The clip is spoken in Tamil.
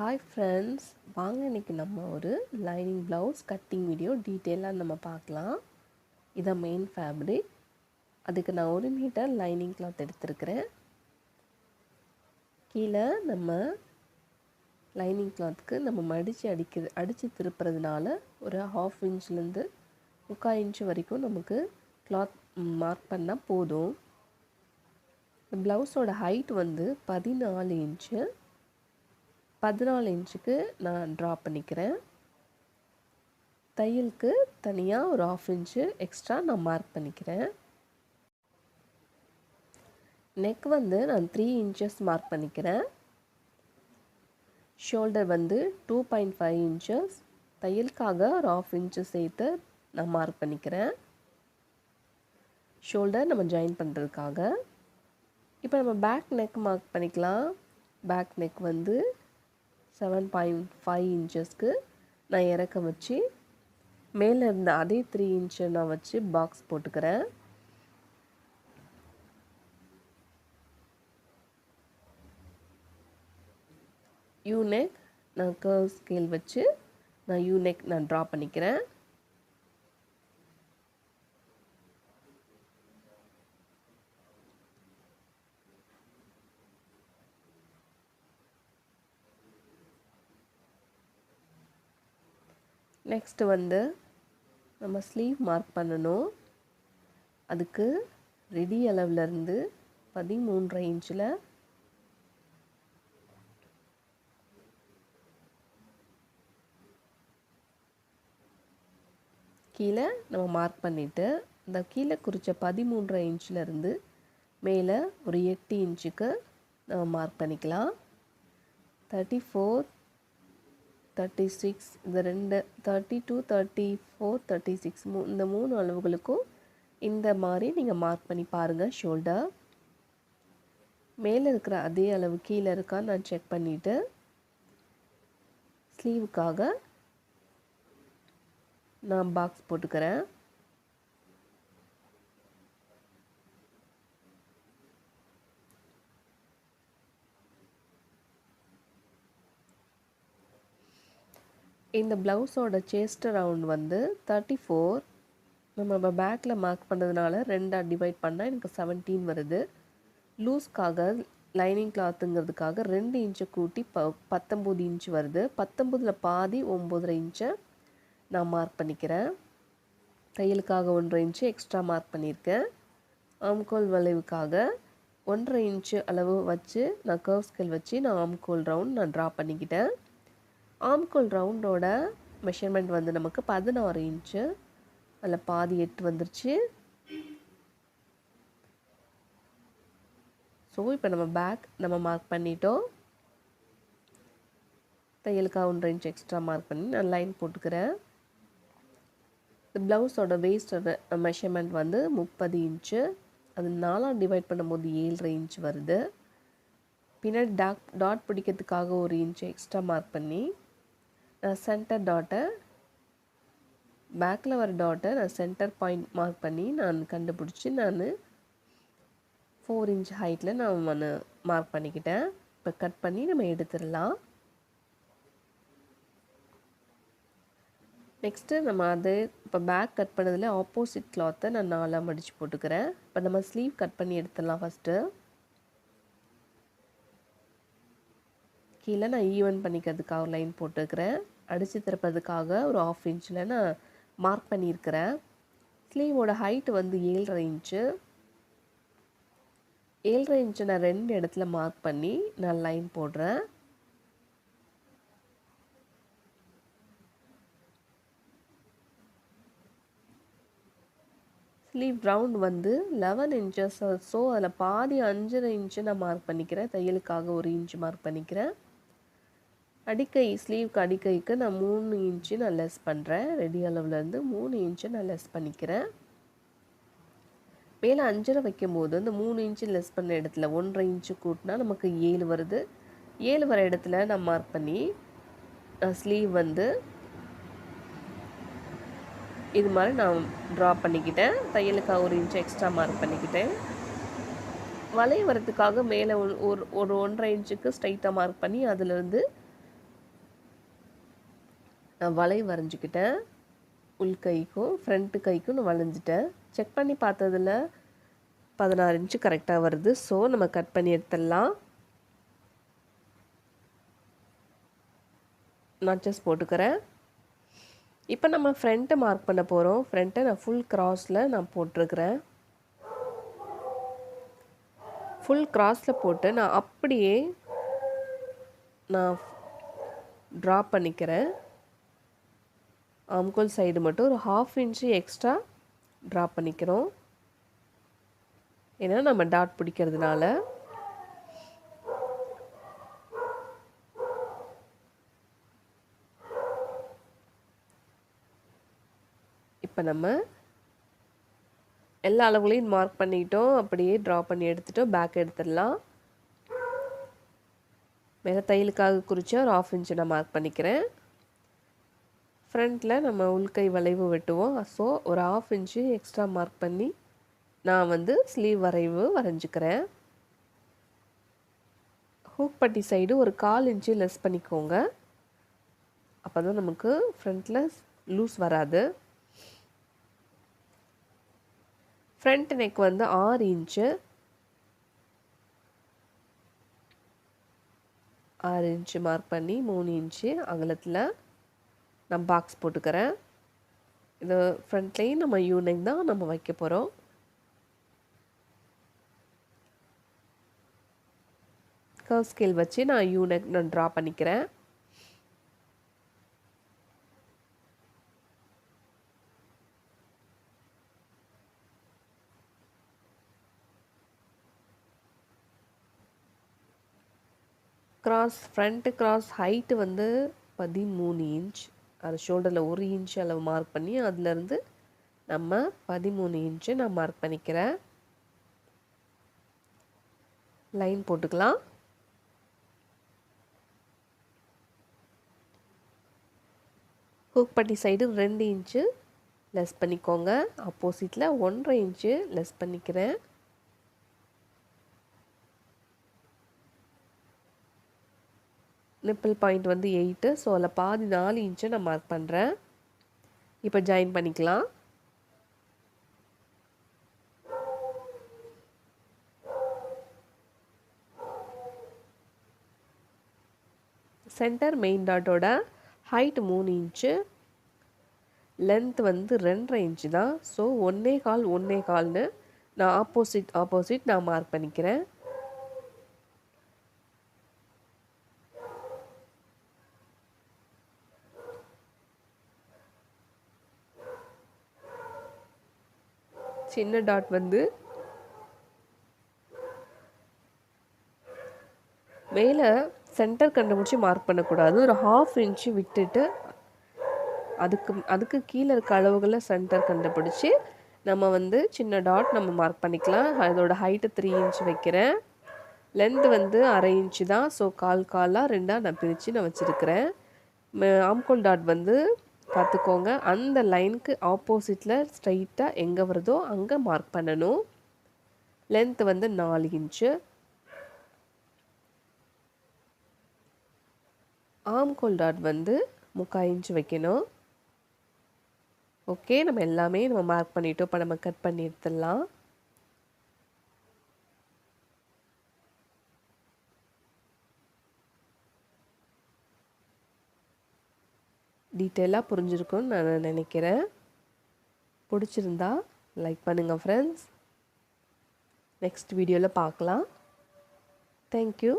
ஹாய் ஃப்ரெண்ட்ஸ் வாங்க இன்றைக்கி நம்ம ஒரு லைனிங் ப்ளவுஸ் கட்டிங் வீடியோ டீட்டெயிலாக நம்ம பார்க்கலாம். இதான் மெயின் ஃபேப்ரிக் அதுக்கு நான் ஒரு மீட்டர் லைனிங் கிளாத் எடுத்திருக்கிறேன். கீழே நம்ம லைனிங் கிளாத்துக்கு நம்ம மடித்து அடிக்கிறது அடித்து திருப்புறதுனால ஒரு ஹாஃப் இன்ச்லேருந்து முக்கால் இன்ச் வரைக்கும் நமக்கு கிளாத் மார்க் பண்ணால் போதும். ப்ளவுஸோட ஹைட் வந்து பதினாலு இன்ச்சு பதினாலு இன்ச்சுக்கு நான் ட்ரா பண்ணிக்கிறேன். தையலுக்கு தனியாக ஒரு ஆஃப் இன்ச்சு எக்ஸ்ட்ரா நான் மார்க் பண்ணிக்கிறேன். நெக் வந்து நான் த்ரீ இன்ச்சஸ் மார்க் பண்ணிக்கிறேன். ஷோல்டர் வந்து டூ பாயிண்ட் ஃபைவ் இன்ச்சஸ் தையலுக்காக ஒரு ஆஃப் இன்ச்சு சேர்த்து நான் மார்க் பண்ணிக்கிறேன். ஷோல்டர் நம்ம ஜாயின் பண்ணுறதுக்காக இப்போ நம்ம பேக் நெக் மார்க் பண்ணிக்கலாம். பேக் நெக் வந்து செவன் பாயிண்ட் ஃபைவ் இன்ச்சஸ்க்கு நான் இறக்க வச்சு மேலே இருந்த அதே த்ரீ இன்ச்சை நான் வச்சு பாக்ஸ் போட்டுக்கிறேன். யூனெக் நான் கர்வ் ஸ்கேல் வச்சு நான் யூனெக் நான் ட்ரா பண்ணிக்கிறேன். நெக்ஸ்ட்டு வந்து நம்ம ஸ்லீவ் மார்க் பண்ணணும். அதுக்கு ரெடி அளவுலேருந்து பதிமூன்றரை இன்ச்சில் கீழே நம்ம மார்க் பண்ணிவிட்டு இந்த கீழே குறித்த பதிமூன்றரை இன்ச்சிலேருந்து மேலே ஒரு எட்டு இன்ச்சுக்கு நம்ம மார்க் பண்ணிக்கலாம். தேர்ட்டி ஃபோர் தேர்ட்டி சிக்ஸ் இந்த ரெண்டு thirty two thirty four thirty six மூ இந்த மூணு அளவுகளுக்கும் இந்த மாதிரி நீங்கள் மார்க் பண்ணி பாருங்கள் ஷோல்டர் மேலே இருக்கிற அதே அளவு கீழே இருக்கான்னு நான் செக் பண்ணிவிட்டு ஸ்லீவுக்காக நான் பாக்ஸ் போட்டுக்கிறேன். இந்த ப்ளவுஸோட சேஸ்ட் ரவுண்ட் வந்து தேர்ட்டி ஃபோர் நம்ம இப்போ பேக்கில் மார்க் பண்ணதுனால ரெண்டாக டிவைட் பண்ணால் எனக்கு செவன்டீன் வருது. லூஸ்க்காக லைனிங் கிளாத்துங்கிறதுக்காக ரெண்டு இன்ச்சை கூட்டி ப பத்தொம்போது இன்ச்சு வருது. பத்தொம்போதில் பாதி ஒம்போதரை இன்ச்சை நான் மார்க் பண்ணிக்கிறேன். தையலுக்காக ஒன்றரை இன்ச்சு எக்ஸ்ட்ரா மார்க் பண்ணியிருக்கேன். ஆம்கோல் வளைவுக்காக ஒன்றரை இன்ச்சு அளவு வச்சு நான் கர்வ் ஸ்கேல் வச்சு நான் ஆம்கோல் ரவுண்ட் நான் ட்ரா பண்ணிக்கிட்டேன். ஆம்கோல் ரவுண்டோட மெஷர்மெண்ட் வந்து நமக்கு பதினாறு இன்ச்சு அதில் பாதி எட்டு வந்துருச்சு. ஸோ இப்போ நம்ம பேக் நம்ம மார்க் பண்ணிட்டோம். தையலுக்காக ஒன்றரை இன்ச் எக்ஸ்ட்ரா மார்க் பண்ணி நான் லைன் போட்டுக்கிறேன். இந்த ப்ளவுஸோட வேஸ்டோட மெஷர்மெண்ட் வந்து முப்பது இன்ச்சு அது நாலாக டிவைட் பண்ணும்போது ஏழரை இன்ச் வருது. பின்னாடி டாக் டாட் பிடிக்கிறதுக்காக ஒரு இன்ச் எக்ஸ்ட்ரா மார்க் பண்ணி நான் சென்டர் டாட்டை பேக்கில் வர டாட்டை நான் சென்டர் பாயிண்ட் மார்க் பண்ணி நான் கண்டுபிடிச்சி நான் ஃபோர் இன்ச் ஹைட்டில் நான் நான் மார்க் பண்ணிக்கிட்டேன். இப்போ கட் பண்ணி நம்ம எடுத்துடலாம். நெக்ஸ்ட்டு நம்ம அது இப்போ பேக் கட் பண்ணதில் ஆப்போசிட் கிளாத்தை நான் நாலாக மடித்து போட்டுக்கிறேன். இப்போ நம்ம ஸ்லீவ் கட் பண்ணி எடுத்துடலாம் ஃபஸ்ட்டு கீழே நான் ஈவன் பண்ணிக்கிறதுக்காக ஒரு லைன் போட்டுக்கிறேன். அடித்து திறப்பதுக்காக ஒரு ஆஃப் இன்ச்சில் நான் மார்க் பண்ணியிருக்கிறேன். ஸ்லீவோட ஹைட்டு வந்து ஏழரை இன்ச்சு ஏழரை இன்ச்சு நான் ரெண்டு இடத்துல மார்க் பண்ணி நான் லைன் போடுறேன். ஸ்லீவ் ரவுண்ட் வந்து லெவன் இன்ச்சஸ் ஸோ அதில் பாதி அஞ்சரை இன்ச்சு நான் மார்க் பண்ணிக்கிறேன். தையலுக்காக ஒரு இன்ச்சு மார்க் பண்ணிக்கிறேன். அடிக்கை ஸ்லீவ்க்கு அடிக்கைக்கு நான் மூணு இன்ச்சு நான் லெஸ் பண்ணுறேன் ரெடி அளவுலேருந்து மூணு இன்ச்சு நான் லெஸ் பண்ணிக்கிறேன். மேலே அஞ்சரை வைக்கும்போது அந்த மூணு இன்ச்சு லெஸ் பண்ண இடத்துல ஒன்றரை இன்ச்சு கூட்டினா நமக்கு ஏழு வருது. ஏழு வர இடத்துல நான் மார்க் பண்ணி ஸ்லீவ் வந்து இது மாதிரி நான் ட்ரா பண்ணிக்கிட்டேன். தையலுக்காக ஒரு இன்ச்சு எக்ஸ்ட்ரா மார்க் பண்ணிக்கிட்டேன். வளைய வரத்துக்காக மேலே ஒரு ஒரு ஒரு ஒன்றரை இன்ச்சுக்கு ஸ்ட்ரைட்டாக மார்க் பண்ணி அதுலேருந்து நான் வளைவு வரைஞ்சிக்கிட்டேன். உள் கைக்கும் ஃப்ரண்ட்டு கைக்கும் நான் வளைஞ்சிட்டேன். செக் பண்ணி பார்த்ததில் பதினாறு இன்ச்சு கரெக்டாக வருது. ஸோ நம்ம கட் பண்ணி எடுத்துடலாம். நச்சஸ் போட்டுக்கிறேன். இப்போ நம்ம ஃப்ரண்ட்டை மார்க் பண்ண போகிறோம் ஃப்ரண்ட்டை நான் ஃபுல் க்ராஸில் நான் போட்டிருக்கிறேன். ஃபுல் க்ராஸில் போட்டு நான் அப்படியே நான் ட்ரா பண்ணிக்கிறேன். ஆம்கோல் சைடு மட்டும் ஒரு ஹாஃப் இன்ச்சு எக்ஸ்ட்ரா ட்ரா பண்ணிக்கிறோம். ஏன்னா நம்ம டாட் பிடிக்கிறதுனால. இப்போ நம்ம எல்லா அளவுகளையும் மார்க் பண்ணிக்கிட்டோம் அப்படியே ட்ரா பண்ணி எடுத்துட்டோம். பேக் எடுத்துடலாம். மேலே தையலுக்காக குறித்து ஒரு ஆஃப் இன்ச்சு நான் மார்க் பண்ணிக்கிறேன். ஃப்ரண்ட்டில் நம்ம உள்கை வளைவு வெட்டுவோம். ஸோ ஒரு ஆஃப் இன்ச்சு எக்ஸ்ட்ரா மார்க் பண்ணி நான் வந்து ஸ்லீவ் வரைவு வரைஞ்சிக்கிறேன். ஹூக் பட்டி சைடு ஒரு கால் இன்ச்சு லெஸ் பண்ணிக்கோங்க. அப்போ தான் நமக்கு ஃப்ரண்ட்டில் லூஸ் வராது. ஃப்ரண்ட் நெக் வந்து ஆறு இன்ச்சு ஆறு இன்ச்சு மார்க் பண்ணி மூணு இன்ச்சு அகலத்தில் நான் பாக்ஸ் போட்டுக்கிறேன். இது ஃப்ரண்ட்லேயும் நம்ம யூனிக் தான் நம்ம வைக்க போகிறோம் கர்வ் ஸ்கேல் வச்சு நான் யூனெக் நான் ட்ரா பண்ணிக்கிறேன். கிராஸ் ஃப்ரண்ட்டு கிராஸ் ஹைட்டு வந்து பதிமூணு இன்ச் அது ஷோல்டரில் ஒரு இன்ச் அளவு மார்க் பண்ணி அதுலேருந்து நம்ம பதிமூணு இன்ச்சு நான் மார்க் பண்ணிக்கிறேன். லைன் போட்டுக்கலாம். ஹூக் பட்டி சைடு ரெண்டு இன்ச்சு லெஸ் பண்ணிக்கோங்க. ஆப்போசிட்டில் ஒன்றரை இன்ச்சு லெஸ் பண்ணிக்கிறேன். நிப்பிள் பாயிண்ட் வந்து எயிட்டு ஸோ அதில் பாதி நாலு இன்ச்சை நான் மார்க் பண்ணுறேன் இப்போ ஜாயின் பண்ணிக்கலாம். சென்டர் மெயின் டாட்டோட ஹைட் மூணு இன்ச்சு லென்த் வந்து ரெண்டரை இன்ச்சு தான். ஸோ ஒன்றே கால் ஒன்றே கால்னு நான் ஆப்போசிட் ஆப்போசிட் நான் மார்க் பண்ணிக்கிறேன். சின்ன டாட் வந்து மேலே சென்டர் கண்டுபிடிச்சி மார்க் பண்ணக்கூடாது. ஒரு ஹாஃப் இன்ச்சு விட்டுட்டு அதுக்கு அதுக்கு கீழே இருக்க அளவுகளை சென்டர் கண்டுபிடிச்சி நம்ம வந்து சின்ன டாட் நம்ம மார்க் பண்ணிக்கலாம். அதோட ஹைட்டு த்ரீ இன்ச் வைக்கிறேன். லென்த் வந்து அரை இன்ச்சு தான். ஸோ கால் காலாக ரெண்டாக நான் பிரித்து நான் வச்சுருக்கிறேன். ஆம்கோல் டாட் வந்து பார்த்துக்கோங்க. அந்த லைனுக்கு ஆப்போசிட்டில் ஸ்ட்ரைட்டாக எங்கே வருதோ அங்கே மார்க் பண்ணணும். லென்த் வந்து நாலு இன்ச்சு. ஆம்கோல் டாட் வந்து முக்கால் இன்ச்சு வைக்கணும். ஓகே நம்ம எல்லாமே நம்ம மார்க் பண்ணிவிட்டோம் இப்போ நம்ம கட் பண்ணி எடுத்துடலாம் டீட்டெயிலாக புரிஞ்சிருக்கும்னு நான் நினைக்கிறேன். பிடிச்சிருந்தா லைக் பண்ணுங்கள் ஃப்ரெண்ட்ஸ் நெக்ஸ்ட் வீடியோவில் பார்க்கலாம். தேங்க்யூ